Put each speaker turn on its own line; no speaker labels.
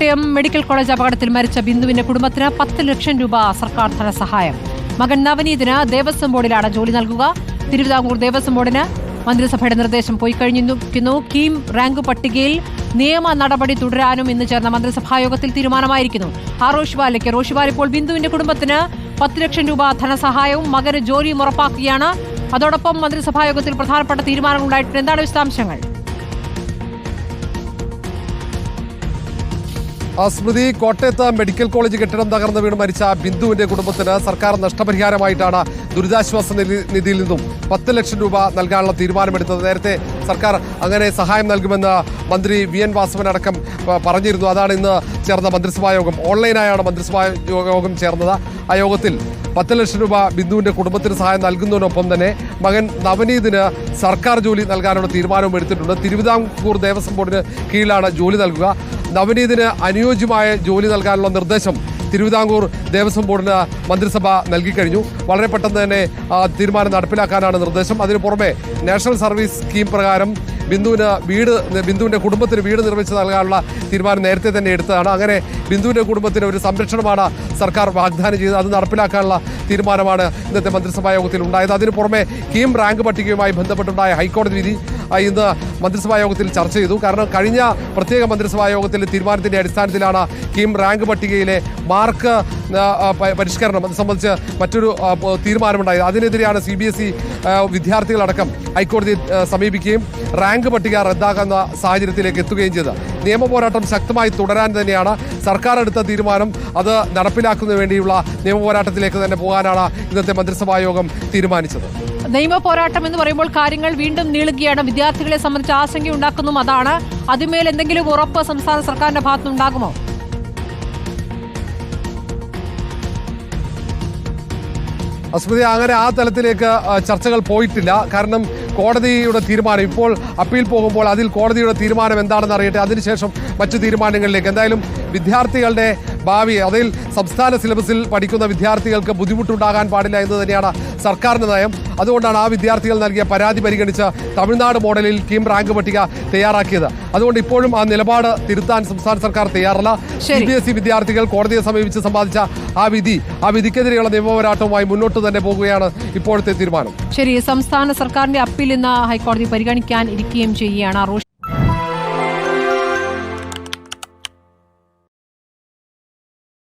Kottayam medical college അപകടത്തിൽ മരിച്ച ബിന്ദുവിന്റെ കുടുംബത്തിന് പത്ത് ലക്ഷം രൂപ സർക്കാർ ധനസഹായം. മകൻ നവനീതിന് ദേവസ്വം ബോർഡിലാണ് ജോലി നൽകുക. തിരുവിതാംകൂർ ദേവസ്വം ബോർഡിന് മന്ത്രിസഭയുടെ നിർദ്ദേശം പോയി കഴിഞ്ഞിരിക്കുന്നു. കീം റാങ്ക് പട്ടികയിൽ നിയമ നടപടി തുടരാനും ഇന്ന് ചേർന്ന മന്ത്രിസഭായോഗത്തിൽ തീരുമാനമായിരിക്കുന്നു. ആ റോഷിവാലയ്ക്ക് റോഷിവാൽ ഇപ്പോൾ ബിന്ദുവിന്റെ കുടുംബത്തിന് പത്ത് ലക്ഷം രൂപ ധനസഹായവും മകന് ജോലിയും ഉറപ്പാക്കുകയാണ്. അതോടൊപ്പം മന്ത്രിസഭായോഗത്തിൽ പ്രധാനപ്പെട്ട തീരുമാനങ്ങൾ ഉണ്ടായിട്ടുണ്ട് എന്താണ് വിശദാംശങ്ങൾ?
ആ സ്മൃതി കോട്ടയത്ത് മെഡിക്കൽ കോളേജ് കെട്ടിടം തകർന്ന് വീണ് മരിച്ച ബിന്ദുവിന്റെ കുടുംബത്തിന് സർക്കാർ നഷ്ടപരിഹാരമായിട്ടാണ് ദുരിതാശ്വാസ നിധിയിൽ നിന്നും പത്ത് ലക്ഷം രൂപ നൽകാനുള്ള തീരുമാനമെടുത്തത്. നേരത്തെ സർക്കാർ അങ്ങനെ സഹായം നൽകുമെന്ന് മന്ത്രി വി എൻ വാസവൻ അടക്കം പറഞ്ഞിരുന്നു. അതാണ് ഇന്ന് ചേർന്ന മന്ത്രിസഭാ യോഗം. ഓൺലൈനായാണ് മന്ത്രിസഭാ യോഗം ചേർന്നത്. ആ യോഗത്തിൽ പത്ത് ലക്ഷം രൂപ ബിന്ദുവിന്റെ കുടുംബത്തിന് സഹായം നൽകുന്നതിനൊപ്പം തന്നെ മകൻ നവനീതിന് സർക്കാർ ജോലി നൽകാനുള്ള തീരുമാനവും എടുത്തിട്ടുണ്ട്. തിരുവിതാംകൂർ ദേവസ്വം ബോർഡിന് കീഴിലാണ് ജോലി നൽകുക. നവനീതിന് അനുയോജ്യമായ ജോലി നൽകാനുള്ള നിർദ്ദേശം തിരുവിതാംകൂർ ദേവസ്വം ബോർഡിന് മന്ത്രിസഭ നൽകിക്കഴിഞ്ഞു വളരെ പെട്ടെന്ന് തന്നെ തീരുമാനം നടപ്പിലാക്കാനാണ് നിർദ്ദേശം. അതിനു പുറമെ നാഷണൽ സർവീസ് സ്കീം പ്രകാരം ബിന്ദുവിന് വീട് ബിന്ദുവിന്റെ കുടുംബത്തിന് വീട് നിർമ്മിച്ച് നൽകാനുള്ള തീരുമാനം നേരത്തെ തന്നെ എടുത്തതാണ്. അങ്ങനെ ബിന്ദുവിന്റെ കുടുംബത്തിന് ഒരു സംരക്ഷണമാണ് സർക്കാർ വാഗ്ദാനം ചെയ്തത്. അത് നടപ്പിലാക്കാനുള്ള തീരുമാനമാണ് ഇന്നത്തെ മന്ത്രിസഭാ യോഗത്തിൽ ഉണ്ടായത് അതിനു പുറമെ കീം റാങ്ക് പട്ടികയുമായി ബന്ധപ്പെട്ടുണ്ടായ ഹൈക്കോടതി വിധി ഇന്ന് മന്ത്രിസഭാ യോഗത്തിൽ ചർച്ച ചെയ്തു. കാരണം കഴിഞ്ഞ പ്രത്യേക മന്ത്രിസഭാ യോഗത്തിലെ തീരുമാനത്തിന്റെ അടിസ്ഥാനത്തിലാണ് കിം റാങ്ക് പട്ടികയിലെ മാർക്ക് പരിഷ്കരണം. അത് സംബന്ധിച്ച് മറ്റൊരു തീരുമാനമുണ്ടായത്. അതിനെതിരെയാണ് സി ബി എസ് ഇ വിദ്യാർത്ഥികളടക്കം ഹൈക്കോടതിയെ സമീപിക്കുകയും റാങ്ക് പട്ടിക റദ്ദാക്കുന്ന സാഹചര്യത്തിലേക്ക് എത്തുകയും ചെയ്തത്. നിയമ പോരാട്ടം ശക്തമായി തുടരാൻ തന്നെയാണ് സർക്കാർ എടുത്ത തീരുമാനം. അത് നടപ്പിലാക്കുന്നതിന് വേണ്ടിയുള്ള നിയമ പോരാട്ടത്തിലേക്ക് തന്നെ പോകാനാണ് ഇന്നത്തെ മന്ത്രിസഭാ യോഗം തീരുമാനിച്ചത്.
നിയമ പോരാട്ടം എന്ന് പറയുമ്പോൾ കാര്യങ്ങൾ വീണ്ടും നീളുകയാണ്. വിദ്യാർത്ഥികളെ സംബന്ധിച്ച് ആശങ്കയുണ്ടാക്കുന്നതും അതാണ് അതിന്മേൽ എന്തെങ്കിലും ഉറപ്പ് സംസ്ഥാന സർക്കാരിന്റെ ഭാഗത്തുനിന്നുണ്ടാകുമോ?
അസ്മൃതി അങ്ങനെ ആ തലത്തിലേക്ക് ചർച്ചകൾ പോയിട്ടില്ല. കാരണം കോടതിയുടെ തീരുമാനം ഇപ്പോൾ അപ്പീൽ പോകുമ്പോൾ അതിൽ കോടതിയുടെ തീരുമാനം എന്താണെന്ന് അറിയട്ടെ. അതിനുശേഷം മറ്റു തീരുമാനങ്ങളിലേക്ക്. എന്തായാലും വിദ്യാർത്ഥികളുടെ ഭാവി അതിൽ സംസ്ഥാന സിലബസിൽ പഠിക്കുന്ന വിദ്യാർത്ഥികൾക്ക് ബുദ്ധിമുട്ടുണ്ടാകാൻ പാടില്ല എന്ന് തന്നെയാണ് സർക്കാരിന്റെ നയം. അതുകൊണ്ടാണ് ആ വിദ്യാർത്ഥികൾ നൽകിയ പരാതി പരിഗണിച്ച് തമിഴ്നാട് മോഡലിൽ കീം റാങ്ക് പട്ടിക തയ്യാറാക്കിയത്. അതുകൊണ്ട് ഇപ്പോഴും ആ നിലപാട് തിരുത്താൻ സംസ്ഥാന സർക്കാർ തയ്യാറല്ല. സി ബി എസ് ഇ വിദ്യാർത്ഥികൾ കോടതിയെ സമീപിച്ച് സമ്പാദിച്ച ആ വിധി ആ വിധിക്കെതിരെയുള്ള നിയമപോരാട്ടവുമായി മുന്നോട്ട് തന്നെ പോകുകയാണ് ഇപ്പോഴത്തെ തീരുമാനം.
ശരി സംസ്ഥാന സർക്കാരിന്റെ അപ്പീൽ ഇന്ന് ഹൈക്കോടതി പരിഗണിക്കാൻ ഇരിക്കുകയും ചെയ്യുകയാണ്.